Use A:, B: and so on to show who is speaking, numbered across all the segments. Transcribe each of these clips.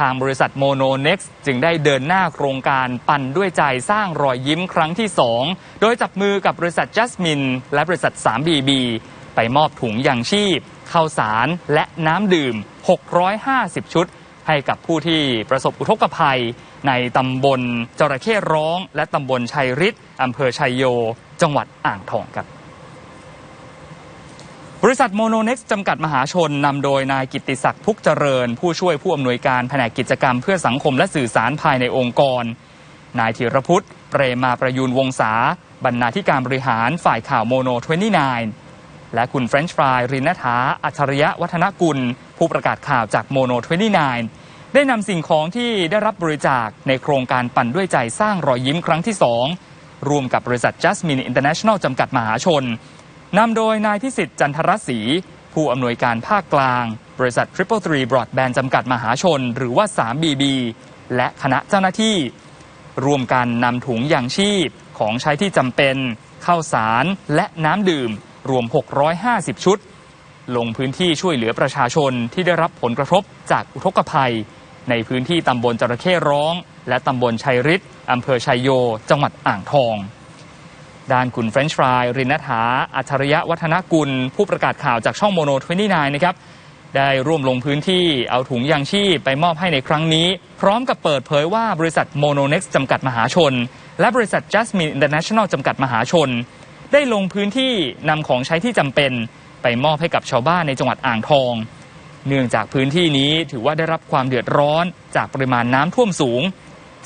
A: ทางบริษัทโมโนเน็กซ์จึงได้เดินหน้าโครงการปั่นด้วยใจสร้างรอยยิ้มครั้งที่ 2 โดยจับมือกับบริษัทจัสมินและบริษัท 3BB ไปมอบถุงยางชีพข้าวสารและน้ำดื่ม 650 ชุด ให้กับผู้ที่ประสบอุทกภัย ในตำบลจระเข้ร้อง และตำบลชัยฤทธิ์อำเภอชัยโย จังหวัดอ่างทองครับ บริษัทโมโนเน็กซ์จำกัดมหาชนนำโดยนายกิติศักดิ์พุกเจริญ ผู้ช่วยผู้อำนวยการแผนกกิจกรรมเพื่อสังคมและสื่อสารภายในองค์กร นายธีรพุทธเปรมาประยูนวงศาบรรณาธิการบริหารฝ่ายข่าวโมโน 29 และคุณเฟรนช์ฟรายรินฐาอัจฉริยะวัฒนกุล ผู้ประกาศข่าวจากโมโน 29 ได้นำสิ่งของที่ได้รับบริจาคในโครงการปั่นด้วยใจสร้างรอยยิ้มครั้งที่2รวมกับบริษัท Jasmine International จำกัดมหาชน นำโดยนายพิสิทธิ์จันทรศรีผู้อำนวยการภาคกลาง บริษัท Triple Three Broadband จำกัดมหาชน หรือว่า 3BB และคณะเจ้าหน้าที่ รวมกันนำถุงยางชีพของใช้ที่จำเป็นข้าวสารและน้ำดื่ม รวม 650 ชุด ลงพื้นที่ช่วยเหลือประชาชนที่ได้รับผลกระทบจากอุทกภัย ในพื้นที่ตำบลจระเข้ร้อง และตำบลชัยฤทธิ์อำเภอชัยโย จังหวัดอ่างทอง ด้านคุณเฟรนช์ฟรายรินฐาอัจฉริยะวัฒนกุล ผู้ประกาศข่าวจากช่องโมโน29นะครับได้ร่วมลงพื้นที่เอาถุงยางชีพไปมอบให้ในครั้งนี้ พร้อมกับเปิดเผยว่าบริษัทโมโนเน็กซ์จำกัดมหาชน และบริษัท Jasmine International จำกัดมหาชน ได้ลงพื้นที่นำของใช้ที่จำเป็นไปมอบให้กับชาวบ้านในจังหวัดอ่างทอง เนื่องจากพื้นที่นี้ถือว่าได้รับความเดือดร้อนจากปริมาณน้ำท่วมสูง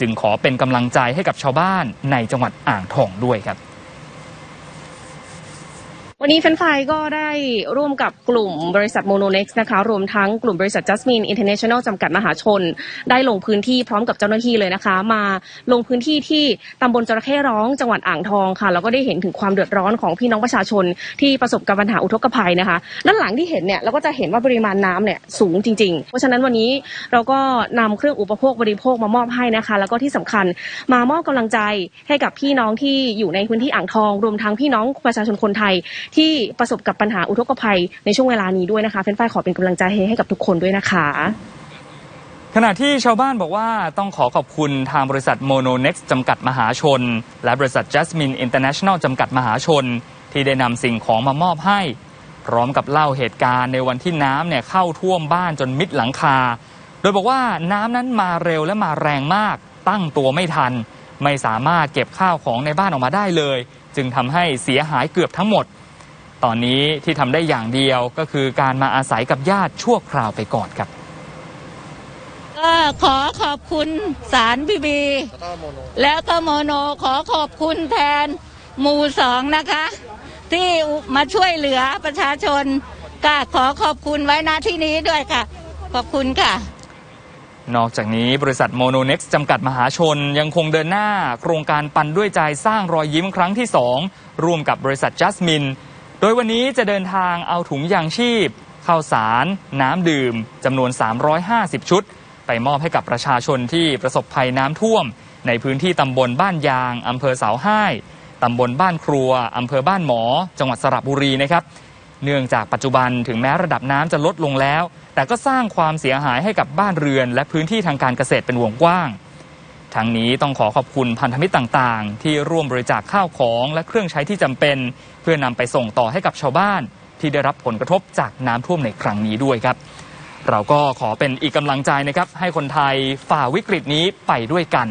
A: จึงขอเป็นกำลังใจให้กับชาวบ้านในจังหวัดอ่างทองด้วยครับ
B: วันนี้แฟนไฟก็ได้ร่วมกับกลุ่มบริษัทโมโนเน็กซ์นะคะ รวมทั้งกลุ่มบริษัท Jasmine International จำกัดมหาชน ได้ลงพื้นที่พร้อมกับเจ้าหน้าที่เลยนะคะ มาลงพื้นที่ที่ตำบลจระเข้ร้องจังหวัดอ่างทองค่ะ แล้วก็ได้เห็นถึงความเดือดร้อนของพี่น้องประชาชนที่ประสบกับปัญหาอุทกภัยนะคะ ด้านหลังที่เห็นเนี่ยเราก็จะเห็นว่าปริมาณน้ำเนี่ยสูงจริง ๆ เพราะฉะนั้นวันนี้เราก็นำเครื่องอุปโภคบริโภคมามอบให้นะคะ แล้วก็ที่สำคัญมามอบกำลังใจให้กับพี่น้องที่อยู่ในพื้นที่อ่างทอง รวมทั้งพี่น้องประชาชนคนไทยที่ประสบกับปัญหาอุทกภัยในช่วงเวลานี้ด้วยนะคะเฟนฝ้ายขอเป็นกำลังใจให้กับทุกคนด้วยนะคะ
A: ขณะที่ชาวบ้านบอกว่าต้องขอขอบคุณทางบริษัทโมโนเน็กซ์จำกัดมหาชน และบริษัท Jasmine International จำกัดมหาชน ที่ได้นำสิ่งของมามอบให้ พร้อมกับเล่าเหตุการณ์ในวันที่น้ำเนี่ยเข้าท่วมบ้านจนมิดหลังคา โดยบอกว่าน้ำนั้นมาเร็วและมาแรงมาก ตั้งตัวไม่ทัน ไม่สามารถเก็บข้าวของในบ้านออกมาได้เลย จึงทำให้เสียหายเกือบทั้งหมด ตอนนี้ที่ทำได้อย่างเดียวก็คือการมาอาศัยกับญาติชั่วคราวไปก่อนครับ
C: ก็ขอขอบคุณสารบีบี แล้วก็โมโนขอขอบคุณแทนหมู่สองนะคะ ที่มาช่วยเหลือประชาชนก็ขอขอบคุณไว้ณที่นี้ด้วยค่ะ ขอบคุณค่ะ
A: นอกจากนี้บริษัทโมโนเน็กซ์จำกัดมหาชนยังคงเดินหน้า โครงการปันด้วยใจสร้างรอยยิ้มครั้งที่ 2 ร่วมกับบริษัทจัสมินโดยวันนี้จะเดินทางเอาถุงยางชีพข้าวสาร น้ำดื่มจำนวน 350 ชุด ไปมอบให้กับประชาชนที่ประสบภัยน้ำท่วม ในพื้นที่ตำบลบ้านยางอำเภอเสาห้ายตำบลบ้านครัวอำเภอบ้านหมอ จังหวัดสระบุรีนะครับ เนื่องจากปัจจุบันถึงแม้ระดับน้ำจะลดลงแล้ว แต่ก็สร้างความเสียหายให้กับบ้านเรือน และพื้นที่ทางการเกษตรเป็นวงกว้าง ทั้งนี้ต้องขอขอบคุณพันธมิตรต่างๆ ที่ร่วมบริจาคข้าวของและเครื่องใช้ที่จำเป็น เพื่อนำไปส่งต่อให้กับชาวบ้าน ที่ได้รับผลกระทบจากน้ำท่วมในครั้งนี้ด้วยครับ เราก็ขอเป็นอีกกำลังใจนะครับให้คนไทยฝ่าวิกฤตนี้ไปด้วยกัน